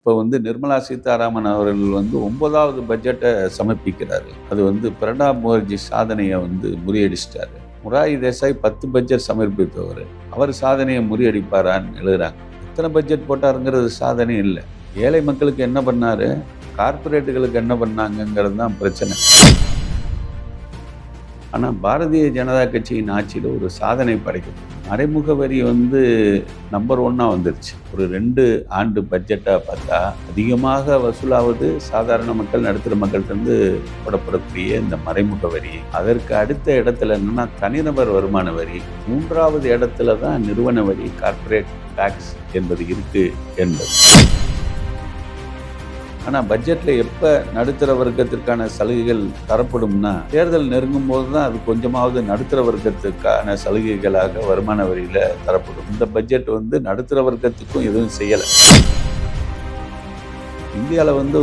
இப்போ வந்து நிர்மலா சீதாராமன் அவர்கள் வந்து ஒன்பதாவது பட்ஜெட்டை சமர்ப்பிக்கிறாரு. அது வந்து பிரணாப் முகர்ஜி சாதனையை வந்து முறியடிச்சிட்டாரு. முராரி தேசாய் பத்து பட்ஜெட் சமர்ப்பித்தவர். அவர் சாதனையை முறியடிப்பாரான்னு எழுதுறாங்க. எத்தனை பட்ஜெட் போட்டாருங்கிறது சாதனை இல்லை. ஏழை மக்களுக்கு என்ன பண்ணார்? கார்ப்பரேட்டுகளுக்கு என்ன பண்ணாங்கங்கிறது தான் பிரச்சனை. ஆனால் பாரதிய ஜனதா கட்சியின் ஆட்சியில் ஒரு சாதனை படைக்கும் மறைமுக வரி வந்து நம்பர் ஒன்னாக வந்துருச்சு. ஒரு ரெண்டு ஆண்டு பட்ஜெட்டாக பார்த்தா அதிகமாக வசூலாவது சாதாரண மக்கள் நடுத்தர மக்கள்கிட்டருந்து போடப்படக்கூடிய இந்த மறைமுக வரி. அதற்கு அடுத்த இடத்துல என்னென்னா தனிநபர் வருமான வரி. மூன்றாவது இடத்துல தான் நிறுவன வரி கார்ப்பரேட் டேக்ஸ் என்பது இருக்குது என்பது. ஆனால் பட்ஜெட்டில் எப்போ நடுத்தர வர்க்கத்திற்கான சலுகைகள் தரப்படும்னா தேர்தல் நெருங்கும் போது தான் அது கொஞ்சமாவது நடுத்தர வர்க்கத்துக்கான சலுகைகளாக வருமான வரியில் தரப்படும். இந்த பட்ஜெட் வந்து நடுத்தர வர்க்கத்துக்கும் எதுவும் செய்யலை. இந்தியாவில் வந்து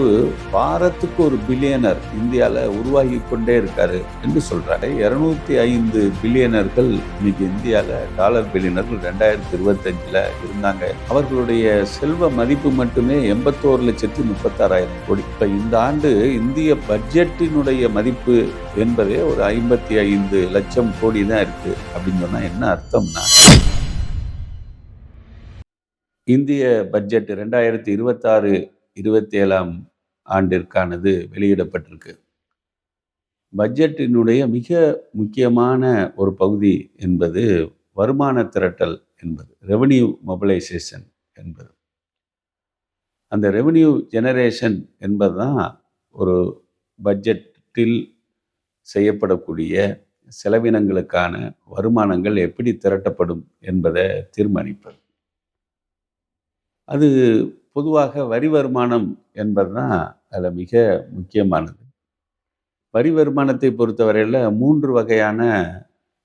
வாரத்துக்கு ஒரு பில்லியனர் இந்தியாவில் உருவாகி கொண்டே இருக்காரு என்று சொல்றாரு. இருநூத்தி ஐந்து பில்லியனர்கள் இன்னைக்கு இந்தியாவில் டாலர் பில்லியனர்கள் ரெண்டாயிரத்தி இருபத்தஞ்சில் இருந்தாங்க. அவர்களுடைய செல்வ மதிப்பு மட்டுமே எண்பத்தோரு லட்சத்தி முப்பத்தாறாயிரம் கோடி. இப்போ இந்த ஆண்டு இந்திய பட்ஜெட்டினுடைய மதிப்பு என்பதே ஒரு ஐம்பத்தி ஐந்து லட்சம் கோடி தான் இருக்கு அப்படின்னு சொன்னால் என்ன அர்த்தம்னா இந்திய பட்ஜெட் ரெண்டாயிரத்தி இருபத்தாறு இருபத்தி ஏழாம் ஆண்டிற்கானது வெளியிடப்பட்டிருக்கு. பட்ஜெட்டினுடைய மிக முக்கியமான ஒரு பகுதி என்பது வருமான திரட்டல் என்பது ரெவன்யூ மொபிலைசேஷன் என்பது. அந்த ரெவன்யூ ஜெனரேஷன் என்பது தான் ஒரு பட்ஜெட்டில் செய்யப்படக்கூடிய செலவினங்களுக்கான வருமானங்கள் எப்படி திரட்டப்படும் என்பதை தீர்மானிப்பது. அது பொதுவாக வரி வருமானம் என்பது தான் அதில் மிக முக்கியமானது. வரி வருமானத்தை பொறுத்தவரையில் மூன்று வகையான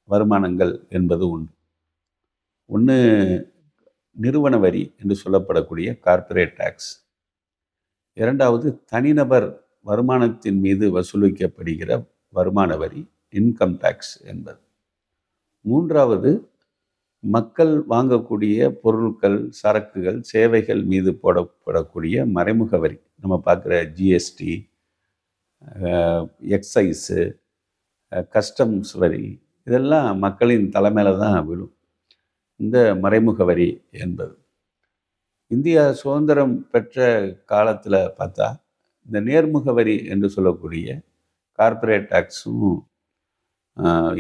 வருமானங்கள் என்பது உண்டு. ஒன்று நிறுவன வரி என்று சொல்லப்படக்கூடிய கார்ப்பரேட் டேக்ஸ். இரண்டாவது தனிநபர் வருமானத்தின் மீது வசூலிக்கப்படுகிற வருமான வரி இன்கம் டேக்ஸ் என்பது. மூன்றாவது மக்கள் வாங்கக்கூடிய பொருட்கள் சரக்குகள் சேவைகள் மீது போடப்படக்கூடிய மறைமுக வரி. நம்ம பார்க்குற ஜிஎஸ்டி எக்ஸைஸு கஸ்டம்ஸ் வரி இதெல்லாம் மக்களின் தலைமையில் தான் விழும். இந்த மறைமுக வரி என்பது. இந்தியா சுதந்திரம் பெற்ற காலத்தில் பார்த்தா இந்த நேர்முக வரி என்று சொல்லக்கூடிய கார்ப்பரேட் டேக்ஸும்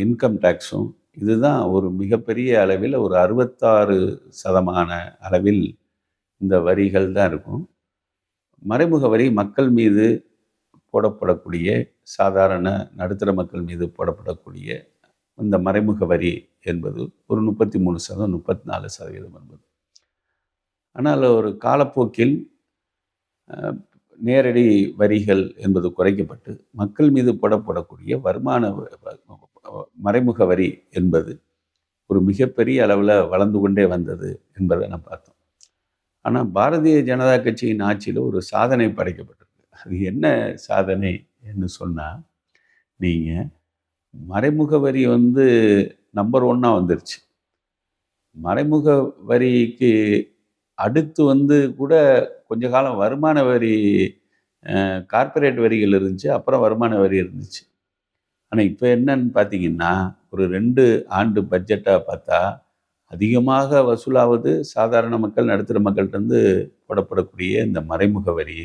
இன்கம் டேக்ஸும் இதுதான் ஒரு மிகப்பெரிய அளவில் ஒரு அறுபத்தாறு சதமான அளவில் இந்த வரிகள் தான் இருக்கும். மறைமுக வரி மக்கள் மீது போடப்படக்கூடிய சாதாரண நடுத்தர மக்கள் மீது போடப்படக்கூடிய இந்த மறைமுக வரி என்பது ஒரு முப்பத்தி மூணு சதவீதம் முப்பத்தி நாலு சதவீதம் என்பது. ஆனால் ஒரு காலப்போக்கில் நேரடி வரிகள் என்பது குறைக்கப்பட்டு மக்கள் மீது போடப்படக்கூடிய வருமான மறைமுக வரி என்பது ஒரு மிகப்பெரிய அளவில் வளர்ந்து கொண்டே வந்தது என்பதை நான் பார்த்தோம். ஆனால் பாரதிய ஜனதா கட்சியின் ஆட்சியில் ஒரு சாதனை படைக்கப்பட்டிருக்கு. அது என்ன சாதனை என்று சொன்னால் நீங்கள் மறைமுக வரி வந்து நம்பர் ஒன்னாக வந்துருச்சு. மறைமுக வரிக்கு அடுத்து வந்து கூட கொஞ்ச காலம் வருமான வரி கார்ப்பரேட் வரிகள் இருந்துச்சு அப்புறம் வருமான வரி இருந்துச்சு. ஆனால் இப்போ என்னன்னு பார்த்தீங்கன்னா ஒரு ரெண்டு ஆண்டு பட்ஜெட்டாக பார்த்தா அதிகமாக வசூலாவது சாதாரண மக்கள் நடுத்தர மக்கள்கிட்டருந்து போடப்படக்கூடிய இந்த மறைமுக வரி.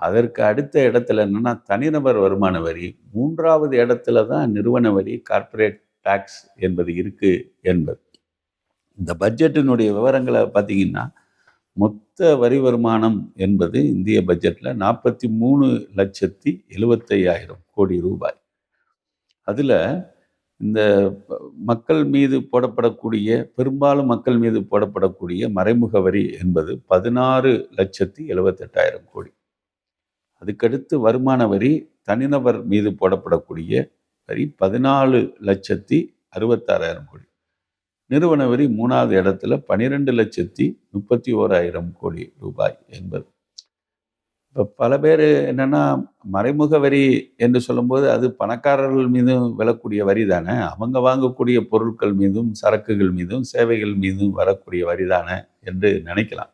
அதற்கு அடுத்த இடத்துல என்னென்னா தனிநபர் வருமான வரி. மூன்றாவது இடத்துல தான் நிறுவன வரி கார்ப்பரேட் டேக்ஸ் என்பது இருக்குது என்பது. இந்த பட்ஜெட்டினுடைய விவரங்களை பார்த்தீங்கன்னா மொத்த வரி வருமானம் என்பது இந்திய பட்ஜெட்டில் நாற்பத்தி மூணு லட்சத்தி எழுபத்தையாயிரம் கோடி ரூபாய். அதில் இந்த மக்கள் மீது போடப்படக்கூடிய பெரும்பாலும் மக்கள் மீது போடப்படக்கூடிய மறைமுக வரி என்பது பதினாறு லட்சத்தி எழுபத்தெட்டாயிரம் கோடி. அதுக்கடுத்து வருமான வரி தனிநபர் மீது போடப்படக்கூடிய வரி பதினாலு லட்சத்தி அறுபத்தாறாயிரம் கோடி. நிறுவன வரி மூணாவது இடத்துல பனிரெண்டு லட்சத்தி முப்பத்தி ஓராயிரம் கோடி ரூபாய் என்பது. இப்போ பல பேர் என்னென்னா மறைமுக வரி என்று சொல்லும்போது அது பணக்காரர்கள் மீதும் விழக்கூடிய வரி தானே. அவங்க வாங்கக்கூடிய பொருட்கள் மீதும் சரக்குகள் மீதும் சேவைகள் மீதும் வரக்கூடிய வரி தானே என்று நினைக்கலாம்.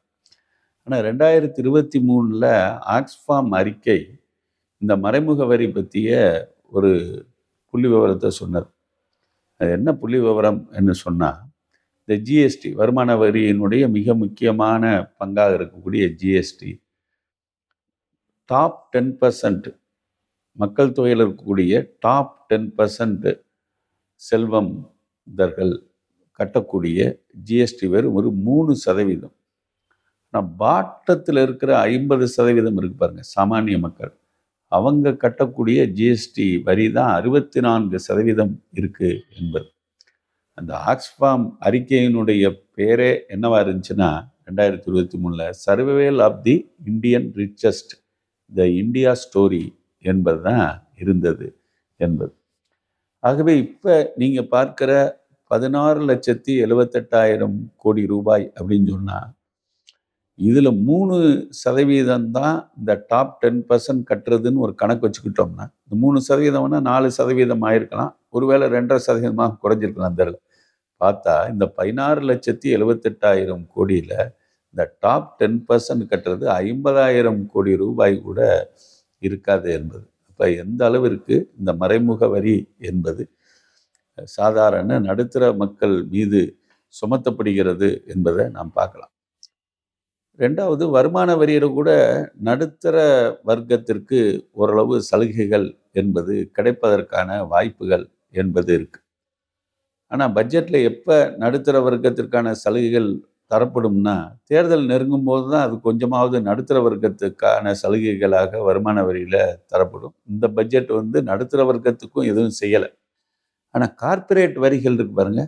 ஆனால் ரெண்டாயிரத்தி இருபத்தி மூணில் ஆக்ஸ்ஃபார்ம் அறிக்கை இந்த மறைமுக வரி பற்றிய ஒரு புள்ளி விவரத்தை சொன்னது அது என்ன புள்ளி விவரம் என்று சொன்னால் இந்த ஜிஎஸ்டி வருமான வரியினுடைய மிக முக்கியமான பங்காக இருக்கக்கூடிய ஜிஎஸ்டி டாப் டென் பர்சன்ட். மக்கள் தொகையில் இருக்கக்கூடிய டாப் டென் பர்சன்ட் செல்வந்தர்கள் கட்டக்கூடிய ஜிஎஸ்டி வெறும் ஒரு மூணு சதவீதம். ஆனால் பாட்டத்தில் இருக்கிற ஐம்பது சதவீதம் இருக்கு பாருங்கள் சாமானிய மக்கள். அவங்க கட்டக்கூடிய ஜிஎஸ்டி வரி தான் அறுபத்தி நான்கு சதவீதம் இருக்குது என்பது. அந்த ஆக்ஸ்ஃபார்ம் அறிக்கையினுடைய பேரே என்னவா இருந்துச்சுன்னா ரெண்டாயிரத்தி இருபத்தி மூணில் சர்வேல் of the Indian richest the India story என்பது தான் இருந்தது என்பது. ஆகவே இப்போ நீங்கள் பார்க்குற பதினாறு லட்சத்தி எழுபத்தெட்டாயிரம் கோடி ரூபாய் அப்படின்னு சொன்னால் இதில் மூணு சதவீதம் தான் இந்த டாப் டென் பர்சன்ட் கட்டுறதுன்னு ஒரு கணக்கு வச்சுக்கிட்டோம்னா இந்த மூணு சதவீதம்னா நாலு சதவீதம் ஆயிருக்கலாம். ஒருவேளை ரெண்டரை சதவீதமாக குறைஞ்சிருக்கலாம் தெரியல பார்த்தா இந்த பதினாறு லட்சத்தி எழுபத்தெட்டாயிரம் கோடியில் இந்த டாப் டென் பர்சன்ட் கட்டுறது ஐம்பதாயிரம் கோடி ரூபாய் கூட இருக்காது என்பது. அப்போ எந்த அளவிற்கு இந்த மறைமுக வரி என்பது. சாதாரண நடுத்தர மக்கள் மீது சுமத்தப்படுகிறது என்பதை நாம் பார்க்கலாம். ரெண்டாவது வருமான வரியில் கூட நடுத்தர வர்க்கத்திற்கு ஓரளவு சலுகைகள் என்பது கிடைப்பதற்கான வாய்ப்புகள் என்பது இருக்குது ஆனால் பட்ஜெட்டில் எப்போ நடுத்தர வர்க்கத்திற்கான சலுகைகள் தரப்படும்னா தேர்தல் நெருங்கும் போது தான் அது கொஞ்சமாவது நடுத்தர வர்க்கத்துக்கான சலுகைகளாக வருமான வரியில் தரப்படும். இந்த பட்ஜெட் வந்து நடுத்தர வர்க்கத்துக்கும் எதுவும் செய்யலை. ஆனால் கார்ப்பரேட் வரிகள் இருக்கு பாருங்க.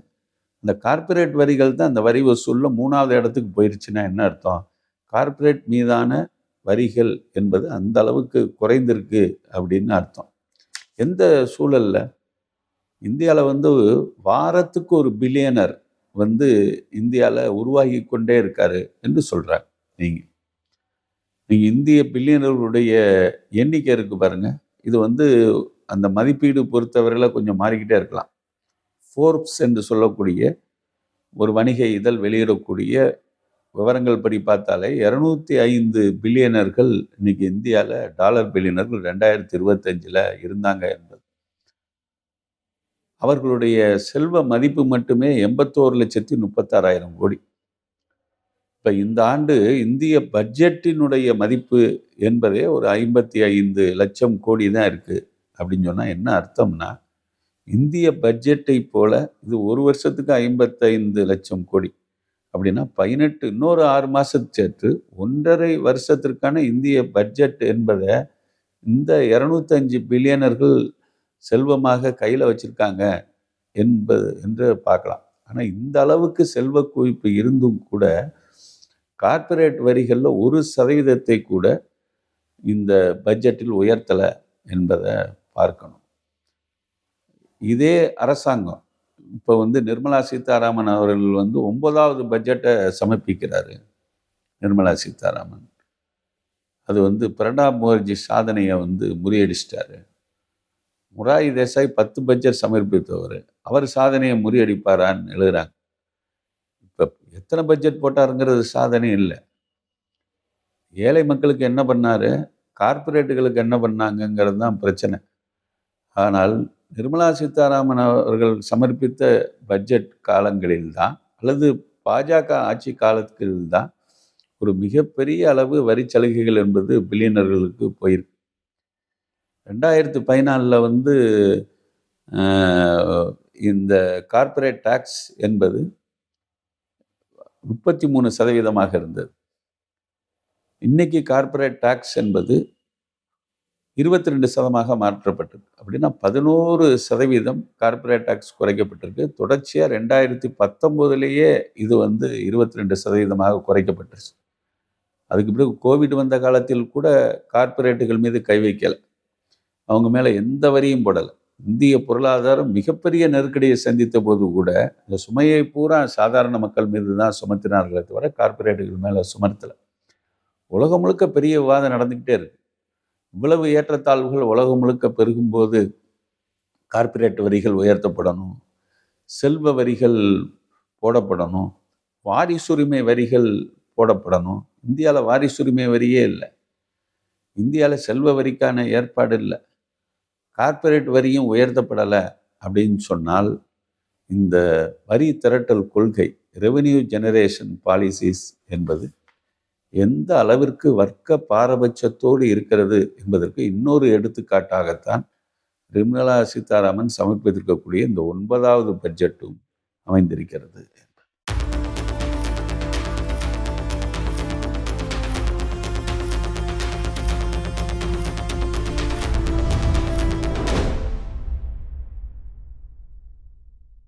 இந்த கார்ப்பரேட் வரிகள் தான் அந்த வரி வசூலில் மூணாவது இடத்துக்கு போயிடுச்சுன்னா என்ன அர்த்தம்? கார்ப்பரேட் மீதான வரிகள் என்பது அந்த அளவுக்கு குறைந்திருக்கு அப்படின்னு அர்த்தம். எந்த சூழல்ல? இந்தியாவில் வந்து வாரத்துக்கு ஒரு பில்லியனர் வந்து இந்தியாவில் உருவாகி கொண்டே இருக்காரு என்று சொல்கிறாங்க நீங்கள் நீங்கள் இந்திய பில்லியனர்களுடைய எண்ணிக்கை இருக்குது பாருங்க. இது வந்து அந்த மதிப்பீடு பொறுத்தவரையில் கொஞ்சம் மாறிக்கிட்டே இருக்கலாம். ஃபோர்ப்ஸ் என்று சொல்லக்கூடிய ஒரு வணிக இதழ் வெளியிடக்கூடிய விவரங்கள் படி பார்த்தாலே இரநூத்தி ஐந்து பில்லியனர்கள் இன்னைக்கு இந்தியாவில் டாலர் பில்லியனர்கள் ரெண்டாயிரத்தி இருபத்தஞ்சில் இருந்தாங்க என்பது. அவர்களுடைய செல்வ மதிப்பு மட்டுமே எண்பத்தோரு லட்சத்தி முப்பத்தாறாயிரம் கோடி. இப்போ இந்த ஆண்டு இந்திய பட்ஜெட்டினுடைய மதிப்பு என்பதே ஒரு ஐம்பத்தி ஐந்து லட்சம் கோடி தான் இருக்குது அப்படின்னு சொன்னால் என்ன அர்த்தம்னா இந்திய பட்ஜெட்டை போல இது ஒரு வருஷத்துக்கு ஐம்பத்தைந்து லட்சம் கோடி. அப்படின்னா பதினெட்டு இன்னொரு ஆறு மாதத்துக்கு சேர்த்து ஒன்றரை வருஷத்திற்கான இந்திய பட்ஜெட் என்பதை இந்த இரநூத்தஞ்சு பில்லியனர்கள் செல்வமாக கையில் வச்சுருக்காங்க என்பது என்று பார்க்கலாம். ஆனால் இந்த அளவுக்கு செல்வ குவிப்பு இருந்தும் கூட கார்ப்பரேட் வரிகளில் ஒரு சதவீதத்தை கூட இந்த பட்ஜெட்டில் உயர்த்தலை என்பதை பார்க்கணும். இதே அரசாங்கம் இப்போ வந்து நிர்மலா சீதாராமன் அவர்கள் வந்து ஒன்பதாவது பட்ஜெட்டை சமர்ப்பிக்கிறாரு நிர்மலா சீதாராமன். அது வந்து பிரணாப் முகர்ஜி சாதனையை வந்து முறியடிச்சிட்டாரு. முராரி தேசாய் பத்து பட்ஜெட் சமர்ப்பித்தவர். அவர் சாதனையை முறியடிப்பாரான்னு எழுதுறாங்க. இப்போ எத்தனை பட்ஜெட் போட்டாருங்கிறது சாதனை இல்லை. ஏழை மக்களுக்கு என்ன பண்ணார்? கார்ப்பரேட்டுகளுக்கு என்ன பண்ணாங்கங்கிறது தான் பிரச்சனை. ஆனால் நிர்மலா சீதாராமன் அவர்கள் சமர்ப்பித்த பட்ஜெட் காலங்களில் தான் அல்லது பாஜக ஆட்சி காலத்தில் தான் ஒரு மிகப்பெரிய அளவு வரி சலுகைகள் என்பது பில்லியனர்களுக்கு போயிருக்கு. ரெண்டாயிரத்து பதினாலில் வந்து இந்த கார்ப்பரேட் டேக்ஸ் என்பது முப்பத்தி மூணு சதவீதமாக இருந்தது. இன்னைக்கு கார்ப்பரேட் டேக்ஸ் என்பது இருபத்தி ரெண்டு சதமாக மாற்றப்பட்டிருக்கு. அப்படின்னா பதினோரு சதவீதம் கார்ப்பரேட் டேக்ஸ் குறைக்கப்பட்டிருக்கு. தொடர்ச்சியாக ரெண்டாயிரத்தி பத்தொம்போதுலேயே இது வந்து இருபத்தி ரெண்டு சதவீதமாக குறைக்கப்பட்டுருச்சு. அதுக்கு பிறகு கோவிட் வந்த காலத்தில் கூட கார்ப்பரேட்டுகள் மீது கை வைக்கலை. அவங்க மேலே எந்த வரியும் போடலை. இந்திய பொருளாதாரம் மிகப்பெரிய நெருக்கடியை சந்தித்த போது கூட இந்த சுமையை பூரா சாதாரண மக்கள் மீது தான் சுமத்தினார்களே தவிர கார்ப்பரேட்டுகள் மேலே சுமர்த்தலை உலகம் முழுக்க பெரிய விவாதம் நடந்துக்கிட்டே இருக்கு. இவ்வளவு ஏற்றத்தாழ்வுகள் உலகம் முழுக்க பெருகும்போது கார்ப்பரேட் வரிகள் உயர்த்தப்படணும் செல்வ வரிகள் போடப்படணும் வாரிசுரிமை வரிகள் போடப்படணும். இந்தியாவில் வாரிசுரிமை வரியே இல்லை. இந்தியாவில் செல்வ வரிக்கான ஏற்பாடு இல்லை. கார்ப்பரேட் வரியும் உயர்த்தப்படலை அப்படின்னு சொன்னால் இந்த வரி திரட்டல் கொள்கை ரெவென்யூ ஜெனரேஷன் பாலிசிஸ் என்பது எந்த அளவிற்கு வர்க்க பாரபட்சத்தோடு இருக்கிறது என்பதற்கு இன்னொரு எடுத்துக்காட்டாகத்தான் நிர்மலா சீதாராமன் சமர்ப்பித்திருக்கக்கூடிய இந்த ஒன்பதாவது பட்ஜெட்டும் அமைந்திருக்கிறது.